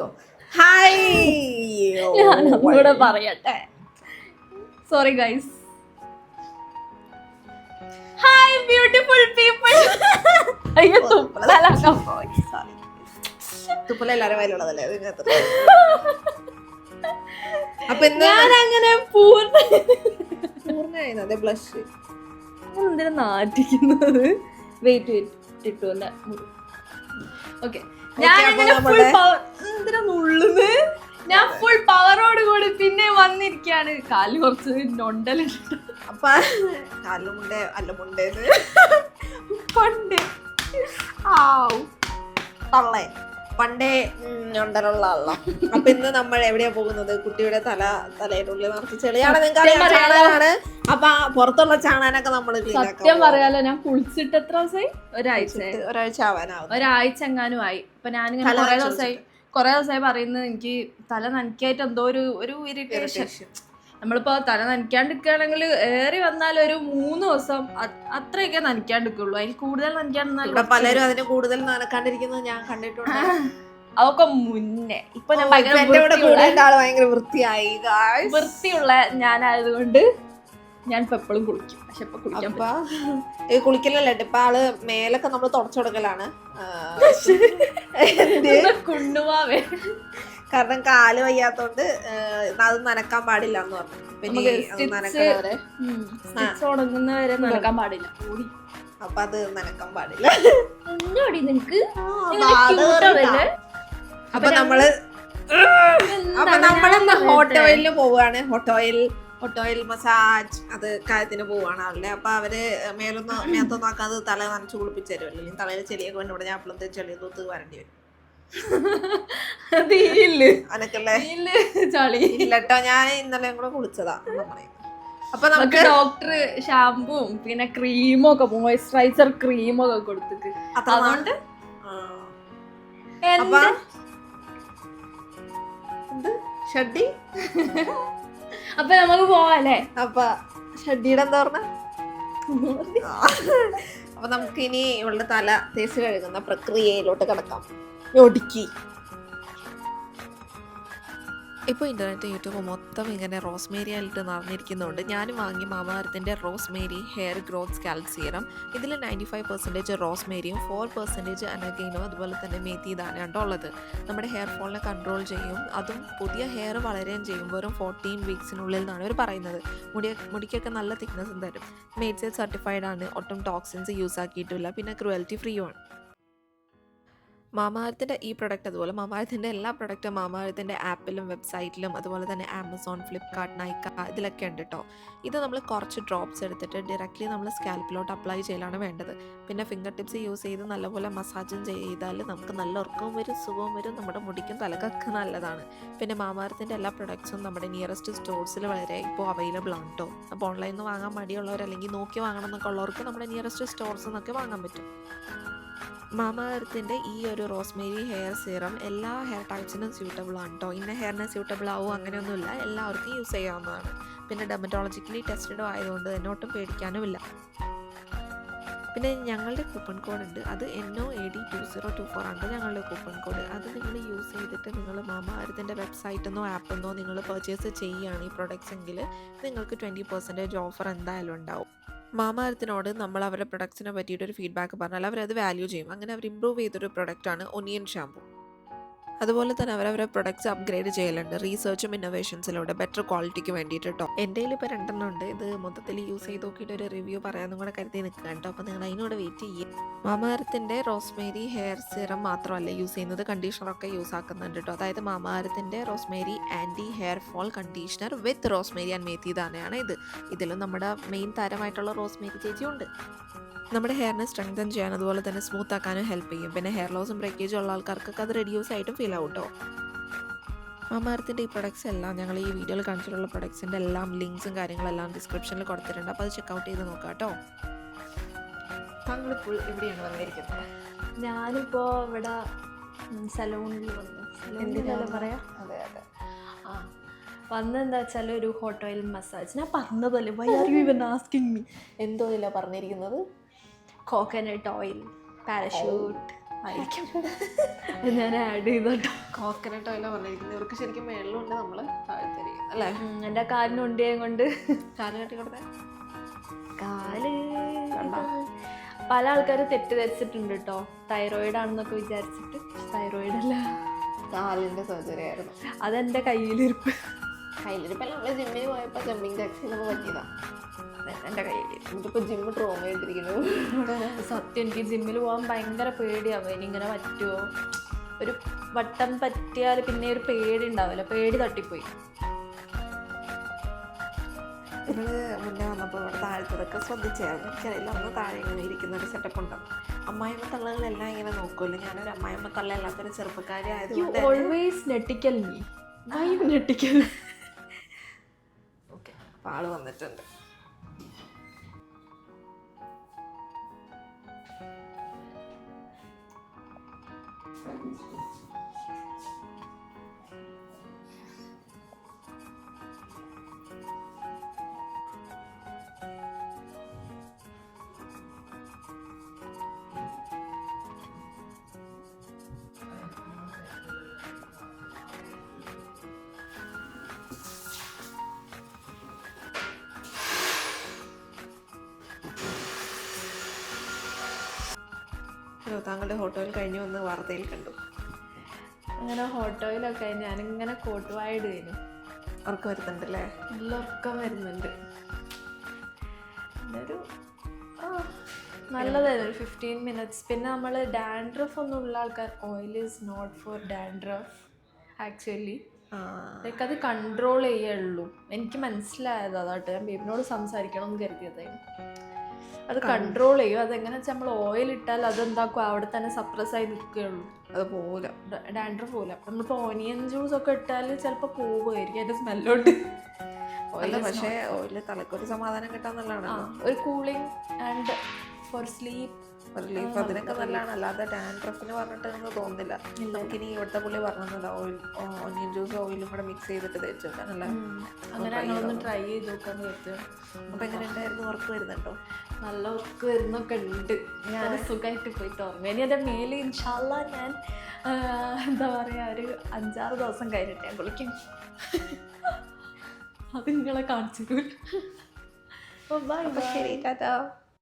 എടുത്തോ ഹായ് ഞാൻ ഒന്നുകൂടെ പറയട്ടെ. Sorry guys hi beautiful people അയ്യോ തുപ്പലാക്കാൻ പോയി തുപ്പല എല്ലാരും വയലുള്ളതല്ലേ? അത് അപ്പൊ ഞാൻ അങ്ങനെ പൂർണ പൂർണമായി അതെ ബ്ലഷ് എന്തിനാ നാട്ടിക്കുന്നത് വെയിറ്റ് വെയിറ്റ് ഇട്ടു ഓക്കെ ഞാൻ അങ്ങനെ ഫുൾ പവർ എന്തിനാ ഞാൻ ഫുൾ പവറോട് കൂടി പിന്നെ വന്നിരിക്കാണ്. കാൽ കുറച്ച് നൊണ്ടലുണ്ട്. അപ്പൊ കാലുമുണ്ടേ അല്ലമുണ്ടേന്ന് പണ്ട്. ആവ്. തള്ളേ. പണ്ടേ ഉണ്ടലുള്ള ആളാ. അപ്പൊ ഇന്ന് നമ്മൾ എവിടെയാ പോകുന്നത്? കുട്ടിയുടെ തല തലയുടെ ഉള്ളിൽ നിറച്ച് ചെളിയാണ് നിങ്ങൾക്ക് അപ്പൊ പുറത്തുള്ള ചാണാനൊക്കെ നമ്മൾ സത്യം പറയാലോ ഞാൻ കുളിച്ചിട്ട് എത്ര ദിവസമായി ഒരാഴ്ച ഒരാഴ്ച ആവാനാവും ഒരാഴ്ച എങ്ങാനും ആയി. അപ്പൊ ഞാനിങ്ങനെ ദിവസമായി കൊറേ ദിവസമായി പറയുന്നത് എനിക്ക് തല നനയ്ക്കായിട്ട് എന്തോ ഒരു ഒരു ഇറിറ്റേഷൻ നമ്മളിപ്പോ തല നനയ്ക്കാണ്ടിരിക്കുകയാണെങ്കിൽ ഏറി വന്നാൽ ഒരു മൂന്ന് ദിവസം അത്രയൊക്കെ നനയ്ക്കാണ്ടിരിക്കുള്ളൂ. അതിൽ കൂടുതൽ നനയ്ക്കാണ്ടിരുന്നാൽ പലരും അതിന് കൂടുതൽ നനക്കാണ്ടിരിക്കുന്നത് ഞാൻ കണ്ടിട്ടുണ്ട്. അതൊക്കെ മുന്നേ. ഇപ്പൊ ഞാൻ ഭയങ്കര. വൃത്തിയുള്ള ഞാനായതുകൊണ്ട് ഞാൻ ഇപ്പൊ എപ്പോഴും കുളിക്കും. പക്ഷെ ഇപ്പൊ കുളിക്കാൻ അപ്പൊ. ഈ കുളിക്കലല്ലേ? ഇപ്പൊ ആൾ മേലൊക്കെ നമ്മൾ തുടച്ചു കൊടുക്കലാണ്. ആ, കുണ്ണുവാവേ കാരണം കാൽ വയ്യാത്തോണ്ട് അത് നനക്കാൻ പാടില്ല എന്ന് പറഞ്ഞു ഉണങ്ങുന്നവരെ നനക്കാൻ പാടില്ല. അപ്പൊ അത് നനക്കാൻ പാടില്ല. നിനക്ക്? അപ്പൊ നമ്മൾ അപ്പൊ നമ്മളിന്ന് ഹോട്ടോയിലിന് പോവാണ്. ഹോട്ട് ഓയിൽ മസാജ് അത് കാര്യത്തിന് പോവാണ് അവരുടെ. അപ്പൊ അവർ മേലൊന്ന് മേത്തൊന്നും ആക്കാതെ തല നനച്ച് കുളിപ്പിച്ച് തരുമല്ലോ അല്ലെങ്കിൽ തലയിൽ ചെളിയൊക്കെ വേണ്ടി ഇവിടെ ഞാൻ അപ്പളത്തെ ചെളി തൂത്ത് വരേണ്ടി വരും. ചളി. ഇല്ലട്ടോ ഞാൻ ഇന്നലെ കൂടെ കുളിച്ചതാ പറയും അപ്പൊ നമുക്ക് ഡോക്ടർ ഷാമ്പും പിന്നെ ക്രീമും ഒക്കെ മോയിസ്ചറൈസർ ക്രീമും ഒക്കെ കൊടുത്തിട്ട് അതുകൊണ്ട് ഷഡ്ഡി? അപ്പൊ നമുക്ക് പോവാല്ലേ? അപ്പൊ ഷഡ്ഡിയുടെ എന്താ പറഞ്ഞ? അപ്പൊ നമുക്ക് ഇനി ഇവളുടെ തല തേച്ച് കഴുകുന്ന പ്രക്രിയയിലോട്ട് കിടക്കാം. ഒടുക്കി. ഇപ്പോൾ ഇന്റർനെറ്റ് യൂട്യൂബ് മൊത്തം ഇങ്ങനെ റോസ്മേരി ആയിട്ട് നിറഞ്ഞിരിക്കുന്നുണ്ട് ഞാൻ വാങ്ങി മാമാരത്തിന്റെ rosemary hair growth scalp serum. ഇതിൽ നയന്റി ഫൈവ് പെർസെന്റേജ് റോസ്മേരിയും ഫോർ പെർസെന്റേജ് അനഗൈനോ അതുപോലെ തന്നെ മേത്തി ഇതാണ് ഉള്ളത്. നമ്മുടെ ഹെയർ ഫോളിനെ കൺട്രോൾ ചെയ്യും. അതും പുതിയ ഹെയർ വളരുകയും ചെയ്യും. വെറും ഫോർട്ടീൻ വീക്സിനുള്ളിൽ നിന്നാണ് അവർ പറയുന്നത്. മുടി മുടിക്കൊക്കെ നല്ല തിക്നെസ്സും തരും. മേറ്റ്സ് സർട്ടിഫൈഡ് ആണ്. ഒട്ടും ടോക്സിൻസ് യൂസ് ആക്കിയിട്ടില്ല. പിന്നെ ക്രുവൽറ്റി ഫ്രീ ആണ്. മാമാരത്തിന്റെ ഈ പ്രൊഡക്റ്റ് അതുപോലെ മാമാരത്തിന്റെ എല്ലാ പ്രൊഡക്റ്റും മാമാരത്തിന്റെ ആപ്പിലും വെബ്സൈറ്റിലും അതുപോലെ തന്നെ ആമസോൺ ഫ്ലിപ്കാർട്ട് നൈക്ക ഇതിലൊക്കെ ഉണ്ട് കേട്ടോ ഇത് നമ്മൾ കുറച്ച് ഡ്രോപ്സ് എടുത്തിട്ട് ഡയറക്റ്റ്ലി നമ്മൾ സ്കാൽപ്പിലോട്ട് അപ്ലൈ ചെയ്യലാണ് വേണ്ടത്. പിന്നെ ഫിംഗർ ടിപ്സ് യൂസ് ചെയ്ത് നല്ലപോലെ മസാജും ചെയ്താൽ നമുക്ക് നല്ല ഉറക്കവും വരും സുഖവും വരും നമ്മുടെ മുടിക്കും തലക്കൊക്കെ നല്ലതാണ്. പിന്നെ മാമാരത്തിന്റെ എല്ലാ പ്രൊഡക്ട്സും നമ്മുടെ നിയറസ്റ്റ് സ്റ്റോഴ്സിൽ വളരെ ഇപ്പോൾ അവൈലബിൾ ആണ് കേട്ടോ അപ്പോൾ ഓൺലൈനിൽ നിന്ന് വാങ്ങാൻ മടിയുള്ളവർ അല്ലെങ്കിൽ നോക്കി വാങ്ങണം എന്നൊക്കെ ഉള്ളവർക്ക് നമ്മുടെ നിയറസ്റ്റ് സ്റ്റോഴ്സ് നിന്നൊക്കെ വാങ്ങാൻ പറ്റും. മാമ എർത്തിന്റെ ഈ ഒരു റോസ്മേരി ഹെയർ സീറം എല്ലാ ഹെയർ ടൈപ്സിനും സ്യൂട്ടബിൾ ആണ് കേട്ടോ ഇന്ന ഹെയറിന് സ്യൂട്ടബിൾ ആവും അങ്ങനെയൊന്നുമില്ല. എല്ലാവർക്കും യൂസ് ചെയ്യാവുന്നതാണ്. പിന്നെ ഡെമറ്റോളജിക്കലി ടെസ്റ്റഡും ആയതുകൊണ്ട് തന്നെ ഒട്ടും പേടിക്കാനുമില്ല. പിന്നെ ഞങ്ങളുടെ കൂപ്പൺ കോഡ് ഉണ്ട്. അത് N O A D two zero two four ആണ് ഞങ്ങളുടെ കൂപ്പൺ കോഡ് അത് നിങ്ങൾ യൂസ് ചെയ്തിട്ട് നിങ്ങൾ മാമാരത്തിന്റെ വെബ്സൈറ്റെന്നോ ആപ്പെന്നോ നിങ്ങൾ പർച്ചേസ് ചെയ്യുകയാണ് ഈ പ്രൊഡക്ട്സ് എങ്കിൽ നിങ്ങൾക്ക് ട്വന്റി പെർസെന്റേജ് ഓഫർ എന്തായാലും ഉണ്ടാവും. മാമാരത്തിനോട് നമ്മൾ അവരുടെ പ്രൊഡക്ട്സിനെ പറ്റിയിട്ടൊരു ഫീഡ്ബാക്ക് പറഞ്ഞാൽ അവരത് വാല്യൂ ചെയ്യും. അങ്ങനെ അവർ ഇമ്പ്രൂവ് ചെയ്തൊരു പ്രൊഡക്റ്റാണ് ഒനിയൻ ഷാമ്പു അതുപോലെ തന്നെ അവരവരെ പ്രൊഡക്ട്സ് അപ്ഗ്രേഡ് ചെയ്യലുണ്ട്. റീസേർച്ചും ഇന്നോവേഷൻസിലൂടെ ബെറ്റർ ക്വാളിറ്റിക്ക് വേണ്ടിയിട്ട് കേട്ടോ എന്റെ ഇപ്പോൾ രണ്ടെണ്ണം ഉണ്ട്. ഇത് മൊത്തത്തിൽ യൂസ് ചെയ്ത് നോക്കിയിട്ട് ഒരു റിവ്യൂ പറയാനും കൂടെ കരുതി നിൽക്കുക കേട്ടോ അപ്പോൾ നിങ്ങൾ അതിനോട് വെയിറ്റ് ചെയ്യും. മാമാരത്തിന്റെ റോസ്മേരി ഹെയർ സിറം മാത്രമല്ല യൂസ് ചെയ്യുന്നത്. കണ്ടീഷണറൊക്കെ യൂസ് ആക്കുന്നുണ്ട് കേട്ടോ അതായത് മാമാരത്തിന്റെ rosemary anti hair fall conditioner with rosemary and methi തന്നെയാണ് ഇത്. ഇതിലും നമ്മുടെ മെയിൻ താരമായിട്ടുള്ള റോസ്മേരി ചേച്ചിയുണ്ട്. നമ്മുടെ ഹെയറിനെ സ്ട്രെങ്തൻ ചെയ്യാൻ അതുപോലെ തന്നെ സ്മൂത്ത് ആക്കാനും ഹെൽപ്പ് ചെയ്യും. പിന്നെ ഹെയർ ലോസും ബ്രേക്കേജും ഉള്ള ആൾക്കാർക്കൊക്കെ അത് റെഡ്യൂസ് ആയിട്ടും ഫീൽ ആവും. കേട്ടോ മാമാർത്തിന്റെ ഈ പ്രൊഡക്ട്സ് എല്ലാം ഞങ്ങൾ ഈ വീഡിയോയിൽ കാണിച്ചിട്ടുള്ള പ്രൊഡക്ട്സിന്റെ എല്ലാം ലിങ്ക്സും കാര്യങ്ങളെല്ലാം ഡിസ്ക്രിപ്ഷനിൽ കൊടുത്തിട്ടുണ്ട്. അപ്പോൾ അത് ചെക്കൗട്ട് ചെയ്ത് നോക്കാം കേട്ടോ. താങ്കളിപ്പോൾ എവിടെയാണ് വന്നിരിക്കുന്നത്? ഞാനിപ്പോൾ ഇവിടെ സലൂണിൽ വന്നു. സലൂണിലല്ലേ പറയാ? അതെ അതെ. ആ വന്നെന്താ വെച്ചാൽ ഒരു ഹോട്ട് ഓയിൽ മസാജ് ഞാൻ പറഞ്ഞതല്ലേ why are you even asking me എന്തോ ഇല്ല പറഞ്ഞിരിക്കുന്നത്? കോക്കനട്ട് ഓയിൽ പാരഷൂട്ട് ആയിരിക്കും. അത് ഞാൻ ആഡ് ചെയ്തോട്ടോ. കോക്കനട്ട് ഓയില പറഞ്ഞിരിക്കുന്നത് ഇവർക്ക് ശരിക്കും മേളിലുണ്ട് നമ്മൾ അല്ലേ? എന്റെ കാലിന് ഉണ്ടിയും കൊണ്ട് കാൽ കെട്ടി കാൽ? പല ആൾക്കാരും തെറ്റിദ്ധരിച്ചിട്ടുണ്ട് കേട്ടോ തൈറോയിഡ് ആണെന്നൊക്കെ വിചാരിച്ചിട്ട് തൈറോയിഡ് അല്ല. കാലിന്റെ സർജറി ആയിരുന്നു. അതെന്റെ കയ്യിലിരിപ്പ്. കയ്യിലിരിപ്പല്ല നമ്മൾ ജിമ്മിന് പോയപ്പോ ജമ്പിങ് ടാക്സി നമ്മൾ എന്റെ കയ്യിൽ ഇതിപ്പോൾ ജിമ്മ് ട്രോമ ചെയ്തിരിക്കുന്നു. സത്യം എനിക്ക് ജിമ്മിൽ പോകാൻ ഭയങ്കര പേടിയാവും ഇനി ഇങ്ങനെ പറ്റുമോ ഒരു വട്ടം പറ്റിയാൽ പിന്നെ ഒരു പേടി ഉണ്ടാവില്ല. പേടി തട്ടിപ്പോയി. ഇവൾ മുന്നേ വന്നപ്പോൾ ഇവിടെ താഴത്തതൊക്കെ ശ്രദ്ധിച്ചായിരുന്നു എനിക്കറിയില്ല അന്ന് താഴെ ഇങ്ങനെ ഇരിക്കുന്ന ഒരു സെറ്റപ്പ് ഉണ്ട്. അമ്മായിമ്മ തള്ളകളെല്ലാം ഇങ്ങനെ നോക്കുമല്ലോ ഞാനൊരു അമ്മായിമ്മ തള്ള അല്ലാത്തൊരു ചെറുപ്പക്കാരി ആയത് ആയതുകൊണ്ട് ഓൾവേസ് നെട്ടിക്കൽ യു നെട്ടിക്കൽ ഓക്കെ അപ്പോൾ ആൾ വന്നിട്ടുണ്ട്. താങ്കളുടെ ഹോട്ടൽ കഴിഞ്ഞു വന്ന് വാർത്തയിൽ കണ്ടു. അങ്ങനെ ഹോട്ടോയിലൊക്കെ ഞാനിങ്ങനെ കോട്ടുവായിട് കഴിഞ്ഞു ഉറക്കം വരുന്നുണ്ടല്ലേ നല്ല ഉറക്കം വരുന്നുണ്ട്. ഒരു നല്ലതായിരുന്നു. ഒരു ഫിഫ്റ്റീൻ മിനിറ്റ്സ് പിന്നെ നമ്മൾ ഡാൻഡ്രഫ് ഒന്നും ഉള്ള ആൾക്കാർ oil is not for dandruff actually like അത് കൺട്രോൾ ചെയ്യുള്ളൂ എനിക്ക് മനസ്സിലായത് അതാട്ട്. ഞാൻ ബേബിനോട് സംസാരിക്കണം എന്ന് കരുതിയതായിരുന്നു. അത് കൺട്രോൾ ചെയ്യും. അതെങ്ങനെ വെച്ചാൽ നമ്മൾ ഓയിൽ ഇട്ടാൽ അതെന്താക്കും? അവിടെ തന്നെ സപ്രസ് ആയി നിൽക്കുകയുള്ളൂ. അത് പോവില്ല ഡാൻഡ്രഫ് പോലെ നമ്മളിപ്പോൾ ഓനിയൻ ജ്യൂസ് ഒക്കെ ഇട്ടാൽ ചിലപ്പോൾ പോകുമായിരിക്കും അതിന്റെ സ്മെല്ലോട്ട് ഓയിൽ പക്ഷേ ഓയിൽ തലക്കൊരു സമാധാനം കിട്ടാന്നുള്ളതാണ് ഒരു cooling and for sleep relief അതിനൊക്കെ നല്ലതാണ്. അല്ലാതെ ഡാൻഡ്രഫിന് പറഞ്ഞിട്ട് എന്ന് തോന്നുന്നില്ല. നമുക്കിനി ഇവിടുത്തെ പുള്ളി പറഞ്ഞത് ഓയിൽ ഓണിയൻ ജ്യൂസ് ഓയിലും കൂടെ മിക്സ് ചെയ്തിട്ട് തേച്ച്. വെക്കാനല്ല ട്രൈ ചെയ്ത് നോക്കാന്ന് കരുതുക അപ്പൊ എങ്ങനെ ഉണ്ടായിരുന്നു? ഉറക്കം വരുന്നുണ്ടോ? നല്ല ഉറക്ക് വരുന്നൊക്കെ ഉണ്ട്. ഞാൻ സുഖമായിട്ട് പോയിട്ട് ഉറങ്ങും. ഇനി എന്റെ മേലെ ഇൻഷാല്ല ഞാൻ എന്താ പറയുക ഒരു അഞ്ചാറ് ദിവസം കഴിഞ്ഞിട്ട് ഞാൻ വിളിക്കും അത് നിങ്ങളെ കാണിച്ചു ശരി ടാറ്റാ.